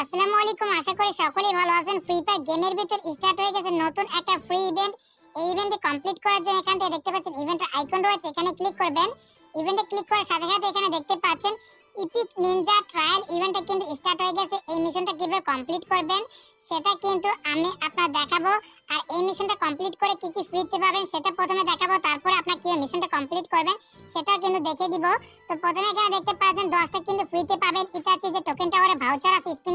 আসসালামু আলাইকুম। আশা করি সকলেই ভালো আছেন। ফ্রি ফায়ার গেমের ভিতর স্টার্ট হয়ে গেছে নতুন একটা ফ্রি ইভেন্ট এই ইভেন্টে কমপ্লিট করার জন্য এখান থেকে দেখতে পাচ্ছেন ইভেন্টের আইকন রয়েছে। এখানে ক্লিক করবেন। ইভেন্টে ক্লিক করার সাথে সাথে এখানে দেখতে পাচ্ছেন ইপিক নিনজা ট্রায়াল ইভেন্টটা কিন্তু স্টার্ট হয়ে গেছে। এই মিশনটা কীভাবে কমপ্লিট করবেন সেটা কিন্তু আমি আপনার দেখাবো। আর এই মিশনটা কমপ্লিট করে কি কি ফ্রিতে পাবেন সেটা প্রথমে দেখাবো। তারপরে আপনার কি মিশনটা কমপ্লিট করবেন সেটাও কিন্তু দেখে দিব। তো প্রথমে এখানে দেখতে পাচ্ছেন দশটা কিন্তু ফ্রিতে পাবেন। এটা আছে যে টোকেন টাওয়ারে ভাউচার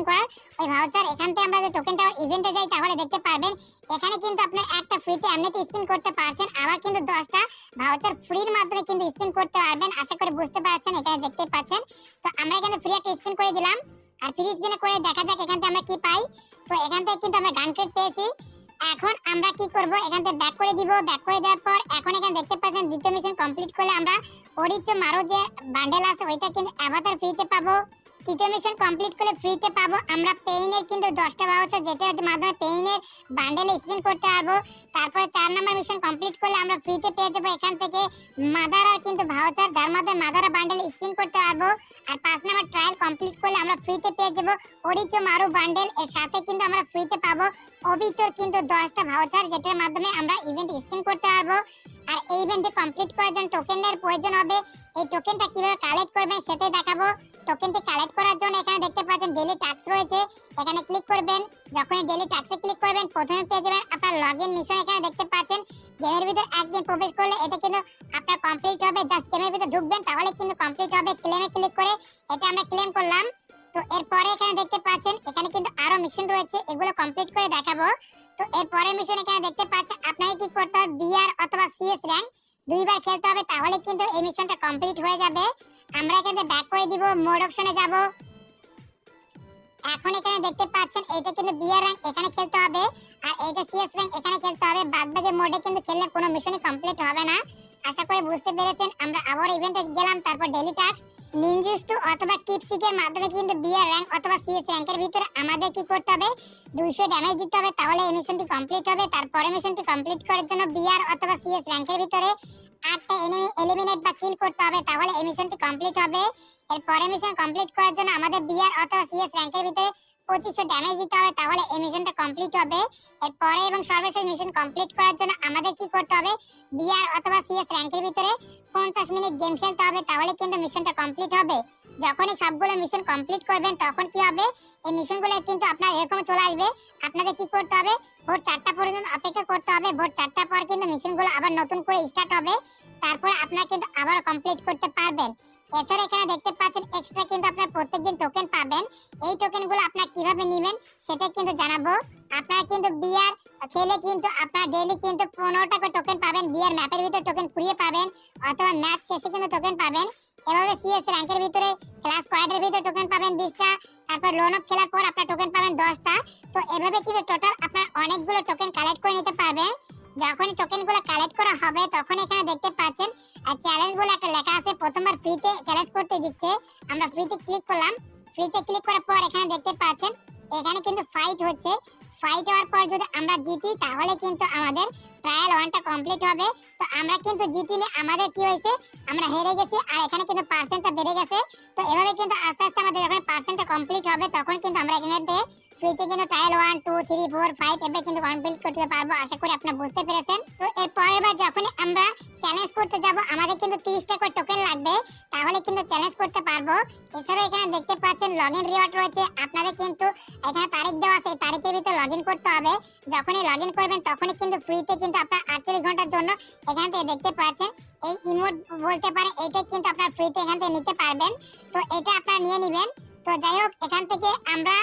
করার? ওই ভাউচার এখান থেকে আমরা যে টোকেন টাওয়ার ইভেন্টে যাই, তাহলে দেখতে পারবেন, এখানে কিন্তু আপনার একটা ফ্রিতে এমনিতে স্পিন করতে পারছেন, আবার কিন্তু দশটা। ভাউচার ফ্রির মাধ্যমে কিন্তু স্পিন করতে পারবেন, আশা করি বুঝতে পারছেন, এখানে দেখতে পাচ্ছেন। তো আমরা এখানে ফ্রি একটা স্পিন করে দিলাম, আর ফ্রি স্পিনে করে দেখা যাক এখান থেকে আমরা কি পাই। তো এখান থেকে কিন্তু আমরা গান ক্রেড পেয়েছি। এখন আমরা কি করব? এখান থেকে ব্যাক করে দিব ব্যাক করে দেওয়ার পর এখন এখানে দেখতে পাচ্ছেন, দ্বিতীয় মিশন কমপ্লিট করলে আমরা অরিচ মারো যে বান্ডেল আছে, ওইটা কিন্তু অ্যাভাটার ফ্রিতে পাবো। তৃতীয় মিশন কমপ্লিট করলে ফ্রিতে পাবো। আমরা পেইনের কিন্তু দশটা ভাউচার যেটার মাধ্যমে পেইনের বান্ডেলে স্পিন করতে পারব। তারপরে চার নম্বর মিশন কমপ্লিট করলে আমরা ফ্রিতে পেয়ে যাব এখান থেকে। মাদারার কিন্তু ভাউচার যার মাধ্যমে মাদারা বান্ডেল স্পিন করতে পারব। আর পাঁচ নম্বর ট্রায়াল কমপ্লিট করলে আমরা ফ্রিতে পেয়ে যাব। অরিচো মারু বান্ডেল এর সাথে কিন্তু আমরা ফ্রিতে পাবো। অবিতর কিন্তু দশটা ভাউচার যেটার মাধ্যমে আমরা ইভেন্ট স্পিন করতে পারব। এই ইভেন্টে কমপ্লিট করার জন্য টোকেনের প্রয়োজন হবে, এই টোকেনটা কীভাবে কালেক্ট করবেন সেটাই দেখাবো। টোকেনটি কালেক্ট করার জন্য এখানে দেখতে পাচ্ছেন ডেলি টাস্ক রয়েছে। এখানে ক্লিক করবেন। যখন ডেলি টাস্কে ক্লিক করবেন, প্রথমে পেয়ে যাবেন আপনার লগইন মিশন এখানে দেখতে পাচ্ছেন। গেমের ভিতর একদিন প্রবেশ করলে এটা কিন্তু আপনার কমপ্লিট হবে। জাস্ট গেমের ভিতর ঢুকবেন, তাহলে কিন্তু কমপ্লিট হবে। ক্লেমে ক্লিক করে এটা আমরা ক্লেম করলাম। তো এরপরে এখানে দেখতে পাচ্ছেন, এখানে কিন্তু আরও মিশন রয়েছে, এগুলো কমপ্লিট করে দেখাবো। তো এরপরে মিশন এখানে দেখতে পাচ্ছেন, আপনাকে কি করতে হবে? বিআর অথবা সিএস র্যাঙ্ক দুইবার খেলতে হবে তাহলে কিন্তু এই মিশনটা কমপ্লিট হয়ে যাবে। আমরা এখানে ব্যাক করে দিব মোড অপশনে যাব। এখন এখানে দেখতে পাচ্ছেন, এইটা কিন্তু বিআর র্যাঙ্ক এখানে খেলতে হবে, আর এইটা সিএস র্যাঙ্ক এখানে খেলতে হবে। বাদ বাকি মোডে কিন্তু খেললে কোনো মিশনই কমপ্লিট হবে না। আশা করি বুঝতে পেরেছেন, আমরা আবার ইভেন্টে গেলাম, তারপর ডেলি টাস্ক নিনজুস্টু অথবা টিপসিকের মাধ্যমে কিন্তু বিয়ার র্যাঙ্ক অথবা সিএস র্যাঙ্কের ভিতরে আমাদের কি করতে হবে? দুইশো ড্যামেজ দিতে হবে, তাহলে এই মিশনটি কমপ্লিট হবে। তারপরে মিশনটি কমপ্লিট করার জন্য বিআর অথবা সিএস র্যাঙ্কের ভিতরে আটটা এনিমি এলিমিনেট বা কিল করতে হবে, তাহলে এই মিশনটি কমপ্লিট হবে। এর পরে মিশন কমপ্লিট করার জন্য আমাদের বিআর অথবা সিএস র্যাঙ্কের ভিতরে পঁচিশশো ড্যামেজ দিতে হবে, তাহলে এই মিশনটা কমপ্লিট হবে। এরপরে এবং সর্বশেষ মিশন কমপ্লিট করার জন্য আমাদের কি করতে হবে? বিআর অথবা সিএস র্যাঙ্কের ভিতরে পঞ্চাশ মিনিট গেম খেলতে হবে, তাহলে কিন্তু মিশনটা কমপ্লিট হবে। যখনই সবগুলো মিশন কমপ্লিট করবেন, তখন কি হবে? এই মিশনগুলো কিন্তু আপনার এরকম চলে আসবে। আপনাদের কি করতে হবে? ভোর চারটা পর্যন্ত অপেক্ষা করতে হবে। ভোর চারটা পর কিন্তু মিশনগুলো আবার নতুন করে স্টার্ট হবে। তারপর আপনারা কিন্তু আবার কমপ্লিট করতে পারবেন। এছাড়া এখানে দেখতে পাচ্ছেন এক্সট্রা কিন্তু আপনার প্রত্যেকদিন টোকেন পাবেন। এই টোকেনগুলো আপনার কীভাবে নেবেন সেটা কিন্তু জানাব। আপনারা কিন্তু বিয়ার খেলে কিন্তু আপনার ডেইলি কিন্তু পনেরোটা করে টোকেন পাবেন। বিয়ার ম্যাপের ভিতরে টোকেন কুড়িয়ে পাবেন অথবা ম্যাচ শেষে কিন্তু টোকেন পাবেন। এভাবে সিএস র্যাঙ্কের ভিতরে ক্লাস স্কোয়াডের ভিতরে টোকেন পাবেন বিশটা, তারপর লোন অফ খেলার পর আপনার টোকেন পাবেন দশটা। তো এভাবে কিন্তু টোটাল আপনার অনেকগুলো টোকেন কালেক্ট করে নিতে পারবেন। যখনই টোকেনগুলো কালেক্ট করা হবে তখন এখানে দেখতে পাচ্ছেন আর চ্যালেঞ্জ বলে একটা লেখা আছে। প্রথমবার ফ্রিতে চ্যালেঞ্জ করতে দিচ্ছে। আমরা ফ্রিতে ক্লিক করলাম। ফ্রিতে ক্লিক করার পর এখানে দেখতে পাচ্ছেন, এখানে কিন্তু ফাইট হচ্ছে। ফাইট হওয়ার পর যদি আমরা জিতি, তাহলে কিন্তু আমাদের ট্রায়াল ওয়ানটা কমপ্লিট হবে। তো আমরা কিন্তু জিতিলে আমাদের কি হয়েছে? আমরা হেরে গেছি আর এখানে কিন্তু পার্সেন্টটা বেড়ে গেছে। তো এভাবে কিন্তু আস্তে আস্তে আমাদের যখন পার্সেন্টটা কমপ্লিট হবে, তখন কিন্তু আমরা এখানে ফ্রিতে কিন্তু trial one two three four five এভাবে কিন্তু কমপ্লিট করতে পারব, আশা করি আপনারা বুঝতে পেরেছেন। তো এর পরের বার যখনই আমরা চ্যালেঞ্জ করতে যাব, আমাদের কিন্তু তিরিশটা করে টোকেন লাগবে, তাহলে কিন্তু চ্যালেঞ্জ করতে পারব। এছাড়া এখানে দেখতে পাচ্ছেন লগ ইন রিওয়ার্ড রয়েছে, আপনাদের কিন্তু এখানে তারিখ দেওয়া আছে তারিখের ভিতরে লগ ইন করতে হবে। যখনই লগ ইন করবেন, তখনই কিন্তু ফ্রিতে কিন্তু আপনার আটচল্লিশ ঘণ্টার জন্য এখান থেকে দেখতে পাচ্ছেন, এই ইমোট বলতে পারে এটা কিন্তু আপনার ফ্রিতে এখান থেকে নিতে পারবেন। তো এটা আপনারা নিয়ে নেবেন। তো যাই হোক, এখান থেকে আমরা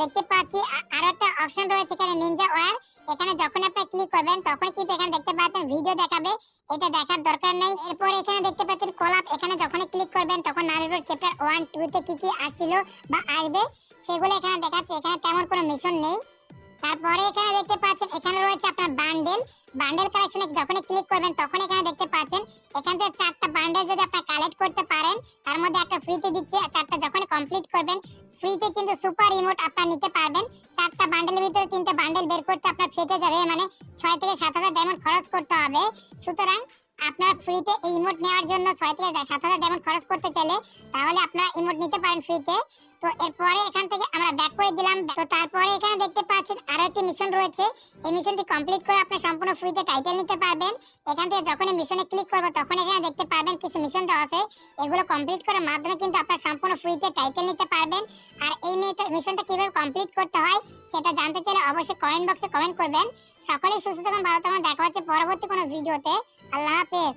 দেখতে পাচ্ছি আরও একটা অপশন রয়েছে এখানে নিনজা ওয়ার এখানে যখন আপনি ক্লিক করবেন, তখন কিন্তু এখানে দেখতে পাচ্ছেন ভিডিও দেখাবে। এটা দেখার দরকার নেই। এরপর এখানে দেখতে পাচ্ছেন কলাপ এখানে যখন ক্লিক করবেন, তখন নারুটোর চ্যাপ্টার ওয়ান টু তে কি কি আসছিল বা আসবে, সেগুলো এখানে দেখাচ্ছে। এখানে তেমন কোনো মিশন নেই। তারপরে এখানে দেখতে পাচ্ছেন, এখানে রয়েছে আপনার বান্ডেল বান্ডেল কালেকশনে যখন ক্লিক করবেন তখন এখানে দেখতে পাচ্ছেন, এখান থেকে চারটা বান্ডেল যদি আপনি কালেক্ট করতে পারেন, তার মধ্যে একটা ফ্রিতে দিচ্ছে চারটা যখন কমপ্লিট করবেন ফ্রিতে কিন্তু সুপার রিমোট আপনারা নিতে পারবেন। চারটা বান্ডেলের ভিতরে তিনটা বান্ডেল বের করতে আপনার ফেটে যাবে মানে ছয় থেকে সাত হাজার ডায়মন্ড খরচ করতে হবে। সুতরাং আপনার ফ্রিতে এই ইমোট নেওয়ার জন্য ছয় থেকে সাত হাজার ডায়মন্ড খরচ করতে চাইলে তাহলে আপনারা ইমোট নিতে পারেন ফ্রিতে তো এরপরে এখান থেকে আমরা ব্যাক করে দিলাম তো তারপরে এখানে দেখতে পাচ্ছেন আরও একটি মিশন রয়েছে। এই মিশনটি কমপ্লিট করে আপনি সম্পূর্ণ ফ্রিতে টাইটেল নিতে পারবেন। এখান থেকে যখন এই মিশনে ক্লিক করব তখন এখানে দেখতে পারবেন কিছু মিশন দেওয়া আছে। এগুলো কমপ্লিট করার মাধ্যমে কিন্তু আপনার সম্পূর্ণ ফ্রিতে টাইটেল নিতে পারবেন। আর এই মিশনটা কীভাবে কমপ্লিট করতে হয়, সেটা জানতে চাইলে অবশ্যই কমেন্ট বক্সে কমেন্ট করবেন। সকলেই সুস্থ থাকুন, ভালো থাকুন। দেখা হচ্ছে পরবর্তী কোনো ভিডিওতে আল্লাহ হাফেজ।